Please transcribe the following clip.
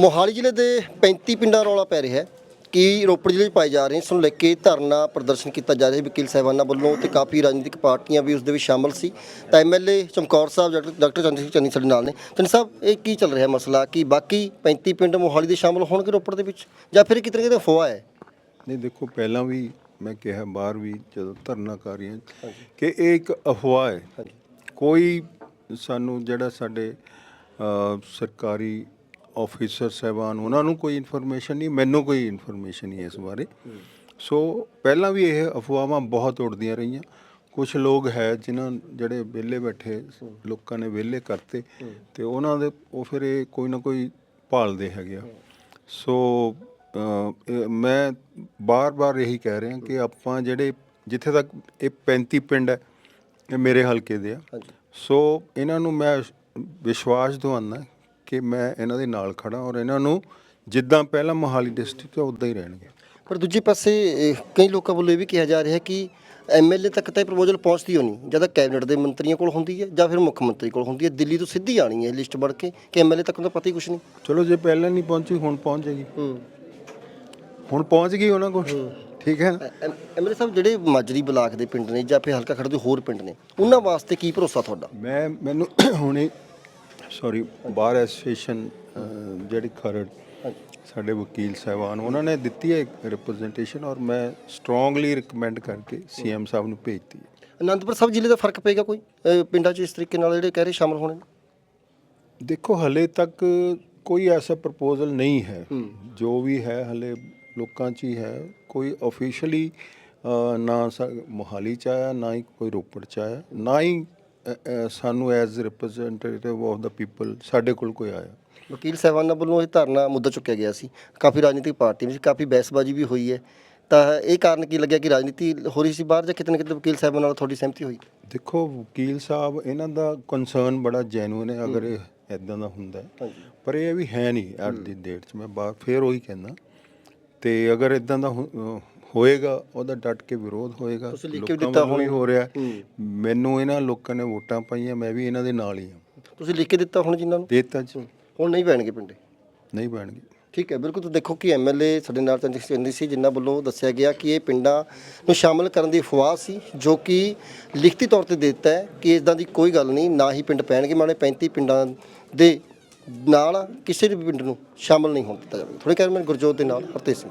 ਮੋਹਾਲੀ ਜ਼ਿਲ੍ਹੇ ਦੇ 35 ਪਿੰਡਾਂ ਰੌਲਾ ਪੈ ਰਿਹਾ ਹੈ ਕਿ ਰੋਪੜ ਜ਼ਿਲ੍ਹੇ 'ਚ ਪਾਏ ਜਾ ਰਹੇ ਇਸ ਨੂੰ ਲੈ ਕੇ ਧਰਨਾ ਪ੍ਰਦਰਸ਼ਨ ਕੀਤਾ ਜਾ ਰਿਹਾ ਹੈ। ਵਕੀਲ ਸਾਹਿਬਾਨਾਂ ਵੱਲੋਂ ਤੇ ਕਾਫੀ ਰਾਜਨੀਤਿਕ ਪਾਰਟੀਆਂ ਵੀ ਉਸ ਦੇ ਵਿੱਚ ਸ਼ਾਮਲ ਸੀ। ਤਾਂ MLA Chamkaur Sahib doctor- doctor Chander Singh Channi ਸਾਡੇ ਨਾਲ ਨੇ। ਚੰਨੀ ਸਾਹਿਬ ਇਹ ਕੀ ਚੱਲ ਰਿਹਾ ਮਸਲਾ? ਕਿ ਬਾਕੀ 35 ਪਿੰਡ ਮੋਹਾਲੀ ਦੇ ਸ਼ਾਮਲ ਹੋਣਗੇ ਰੋਪੜ ਦੇ ਵਿੱਚ? ਜਾਂ ਫਿਰ ਕਿਤੇ ਨਾ ਕਿਤੇ ਅਫਵਾਹ ਹੈ? ਨਹੀਂ ਦੇਖੋ ਪਹਿਲਾਂ ਵੀ ਮੈਂ ਕਿਹਾ ਬਾਹਰ ਵੀ ਜਦੋਂ ਧਰਨਾਕਾਰੀਆਂ ਕਿ ਇਹ ਇੱਕ ਅਫਵਾਹ ਹੈ। ਕੋਈ ਸਾਨੂੰ ਜਿਹੜਾ ਸਾਡੇ ਅ, ਸਰਕਾਰੀ ਆਫੀਸਰ ਸਾਹਿਬਾਨ ਉਹਨਾਂ ਨੂੰ ਕੋਈ ਇਨਫੋਰਮੇਸ਼ਨ ਨਹੀਂ ਮੈਨੂੰ ਕੋਈ ਇਨਫੋਰਮੇਸ਼ਨ ਨਹੀਂ ਇਸ ਬਾਰੇ। ਸੋ ਪਹਿਲਾਂ ਵੀ ਇਹ ਅਫਵਾਹਾਂ ਬਹੁਤ ਉੜਦੀਆਂ ਰਹੀਆਂ। ਕੁਝ ਲੋਕ ਹੈ ਜਿਨ੍ਹਾਂ ਜਿਹੜੇ ਵਿਹਲੇ ਬੈਠੇ ਲੋਕਾਂ ਨੇ ਵਿਹਲੇ ਕਰਤੇ ਤੇ ਉਹਨਾਂ ਦੇ ਉਹ ਫਿਰ ਇਹ ਕੋਈ ਨਾ ਕੋਈ ਭਾਲਦੇ ਹੈਗੇ ਆ। ਸੋ ਮੈਂ ਬਾਰ-ਬਾਰ ਇਹੀ ਕਹਿ ਰਿਹਾ ਕਿ ਆਪਾਂ ਜਿਹੜੇ ਜਿੱਥੇ ਤੱਕ ਇਹ 35 ਪਿੰਡ ਹੈ ਇਹ ਮੇਰੇ ਹਲਕੇ ਦੇ ਆ। ਸੋ ਇਹਨਾਂ ਨੂੰ ਮੈਂ ਵਿਸ਼ਵਾਸ ਦਿਵਾਉਂਦਾ ਕਿ ਮੈਂ ਇਹਨਾਂ ਦੇ ਨਾਲ ਖੜਾ ਔਰ ਇਹਨਾਂ ਨੂੰ ਜਿੱਦਾਂ ਪਹਿਲਾਂ ਮੋਹਾਲੀ ਡਿਸਟ੍ਰਿਕਟ ਹੈ ਉਦਾਂ ਹੀ ਰਹਿਣਗੇ। ਪਰ ਦੂਜੇ ਪਾਸੇ ਇਹ ਕਈ ਲੋਕਾਂ ਵੱਲੋਂ ਇਹ ਵੀ ਕਿਹਾ ਜਾ ਰਿਹਾ ਹੈ ਕਿ ਐਮਐਲਏ ਤੱਕ ਤਾਂ ਇਹ ਪ੍ਰਪੋਜ਼ਲ ਪਹੁੰਚਦੀ ਹੋ ਨਹੀਂ ਜਦੋਂ ਕੈਬਨਿਟ ਦੇ ਮੰਤਰੀਆਂ ਕੋਲ ਹੁੰਦੀ ਹੈ ਜਾਂ ਫਿਰ ਮੁੱਖ ਮੰਤਰੀ ਕੋਲ ਹੁੰਦੀ ਹੈ। ਦਿੱਲੀ ਤੋਂ ਸਿੱਧੀ ਆਣੀ ਹੈ ਲਿਸਟ ਬਣ ਕੇ ਕਿ ਐਮਐਲਏ ਤੱਕ ਤਾਂ ਪਤਾ ਹੀ ਕੁਝ ਨਹੀਂ। ਚਲੋ ਜੇ ਪਹਿਲਾਂ ਨਹੀਂ ਪਹੁੰਚੀ ਹੁਣ ਪਹੁੰਚ ਜਾਏਗੀ। ਹੂੰ। ਹੁਣ ਪਹੁੰਚ ਗਈ ਉਹਨਾਂ ਕੋਲ। ਠੀਕ ਹੈ। ਐਮਐਲਏ ਸਾਹਿਬ ਜਿਹੜੇ ਮਾਜਰੀ ਬਲਾਕ ਦੇ ਪਿੰਡ ਨੇ ਜਾਂ ਫਿਰ ਹਲਕਾ ਖੜ ਦੇ ਹੋਰ ਪਿੰਡ ਨੇ ਉਹਨਾਂ ਵਾਸਤੇ ਕੀ ਭਰੋਸਾ ਤੁਹਾਡਾ? ਮੈਂ ਮੈਨੂੰ ਹੁਣੇ ਸੌਰੀ ਬਾਰ ਐਸੋਸੀਏਸ਼ਨ ਜਿਹੜੀ ਖਰੜ ਸਾਡੇ ਵਕੀਲ ਸਾਹਿਬਾਨ ਉਹਨਾਂ ਨੇ ਦਿੱਤੀ ਹੈ ਰਿਪਰੈਜ਼ੈਂਟੇਸ਼ਨ ਔਰ ਮੈਂ ਸਟਰੋਂਗਲੀ ਰეკਮੈਂਡ ਕਰਕੇ ਸੀਐਮ ਸਾਹਿਬ ਨੂੰ ਭੇਜਤੀ ਹੈ। ਅਨੰਦਪੁਰ ਸਾਹਿਬ ਜ਼ਿਲ੍ਹੇ ਦਾ ਫ਼ਰਕ ਪਏਗਾ ਕੋਈ? ਅਹ ਪਿੰਡਾਂ 'ਚ ਇਸ ਤਰੀਕੇ ਨਾਲ ਜਿਹੜੇ ਕਹਿ ਰਹੇ ਸ਼ਾਮਲ ਹੋਣੇ? ਦੇਖੋ ਹਲੇ ਤੱਕ ਕੋਈ ਐਸਾ ਪ੍ਰਪੋਜ਼ਲ ਨਹੀਂ ਹੈ। ਜੋ ਵੀ ਹੈ ਹਲੇ ਲੋਕਾਂ 'ਚ ਹੀ ਹੈ। ਕੋਈ ਅਫੀਸ਼ੀਅਲੀ ਨਾ ਸਾ- ਮੋਹਾਲੀ 'ਚ ਆਇਆ ਨਾ ਹੀ ਕੋਈ ਰੋਪੜ 'ਚ ਆਇਆ ਨਾ ਹੀ ਸਾਨੂੰ as representative of the people ਸਾਡੇ ਕੋਲ ਕੋਈ ਆਇਆ। ਵਕੀਲ ਸਾਹਿਬਾਨਾਂ ਵੱਲੋਂ ਇਹ ਧਰਨਾ ਮੁੱਦਾ ਚੁੱਕਿਆ ਗਿਆ ਸੀ। ਕਾਫੀ ਰਾਜਨੀਤਿਕ ਪਾਰਟੀਆਂ ਵਿੱਚ ਕਾਫੀ ਬਹਿਸਬਾਜ਼ੀ ਵੀ ਹੋਈ ਹੈ। ਤਾਂ ਇਹ ਕਾਰਨ ਕੀ ਲੱਗਿਆ ਕਿ ਰਾਜਨੀਤੀ ਹੋ ਰਹੀ ਸੀ ਬਾਹਰ ਜਾਂ ਕਿਤੇ ਨਾ ਕਿਤੇ ਵਕੀਲ ਸਾਹਿਬਾਂ ਨਾਲ ਤੁਹਾਡੀ ਸਹਿਮਤੀ ਹੋਈ? ਦੇਖੋ ਵਕੀਲ ਸਾਹਿਬ ਇਹਨਾਂ ਦਾ ਕਨਸਰਨ ਬੜਾ ਜੈਨੂਇਨ ਹੈ ਅਗਰ ਇਹ ਇਦਾਂ ਦਾ ਹੁੰਦਾ ਪਰ ਇਹ ਵੀ ਹੈ ਨਹੀਂ ਐਟ ਦੀ ਡੇਟ 'ਚ ਮੈਂ ਬਾਹਰ ਫੇਰ ਉਹੀ ਕਹਿੰਦਾ। ਤੇ ਅਗਰ ਇਦਾਂ ਦਾ ਹੋਏਗਾ ਉਹਦਾ ਡਟ ਕੇ ਵਿਰੋਧ ਹੋਏਗਾ। ਤੁਸੀਂ ਲਿਖ ਕੇ ਵੀ ਲੋਕਾਂ ਦਿੱਤਾ ਵੱਲੋਂ ਹੀ ਹੋਣਾ। ਹੋ ਰਿਹਾ। ਹੈ। ਮੈਨੂੰ ਇਹਨਾਂ ਲੋਕਾਂ ਨੇ ਵੋਟਾਂ ਪਾਈਆਂ ਮੈਂ ਵੀ ਇਹਨਾਂ ਦੇ ਨਾਲ ਹੀ ਹਾਂ। ਤੁਸੀਂ ਲਿਖ ਕੇ ਦਿੱਤਾ ਹੁਣ ਜਿਨ੍ਹਾਂ ਨੂੰ? ਦੇਤਾ ਚ ਹੁਣ ਨਹੀਂ ਪੈਣਗੇ ਪਿੰਡੇ? ਨਹੀਂ ਬਣਗੇ ਠੀਕ ਹੈ ਬਿਲਕੁਲ ਤੁਸੀਂ ਦੇਖੋ ਕਿ ਐਮਐਲਏ ਸਾਡੇ ਨਾਲ ਚੰਦ ਚੰਦੀ ਸੀ ਜਿਨ੍ਹਾਂ ਵੱਲੋਂ ਦੱਸਿਆ ਗਿਆ ਕਿ ਇਹ ਪਿੰਡਾਂ ਨੂੰ ਸ਼ਾਮਲ ਕਰਨ ਦੀ ਅਫਵਾਹ ਸੀ ਜੋ ਕਿ ਲਿਖਤੀ ਤੌਰ ਤੇ ਦੇ ਦਿੱਤਾ ਹੈ ਕਿ ਇਦਾਂ ਦੀ ਕੋਈ ਗੱਲ ਨਹੀਂ ਨਾ ਹੀ ਪਿੰਡ ਪੈਣਗੇ ਮਾਣੇ 35 ਪਿੰਡਾਂ ਦੇ ਨਾਲ ਕਿਸੇ ਵੀ ਪਿੰਡ ਨੂੰ ਸ਼ਾਮਲ ਨਹੀਂ ਹੋਣ ਦਿੱਤਾ ਜਾਵੇਗਾ। ਥੋੜੇ ਕਹਿ ਮੈਂ ਗੁਰਜੋਤ ਦੇ ਨਾਲ ਹਰਤੇਜ ਸਿੰਘ।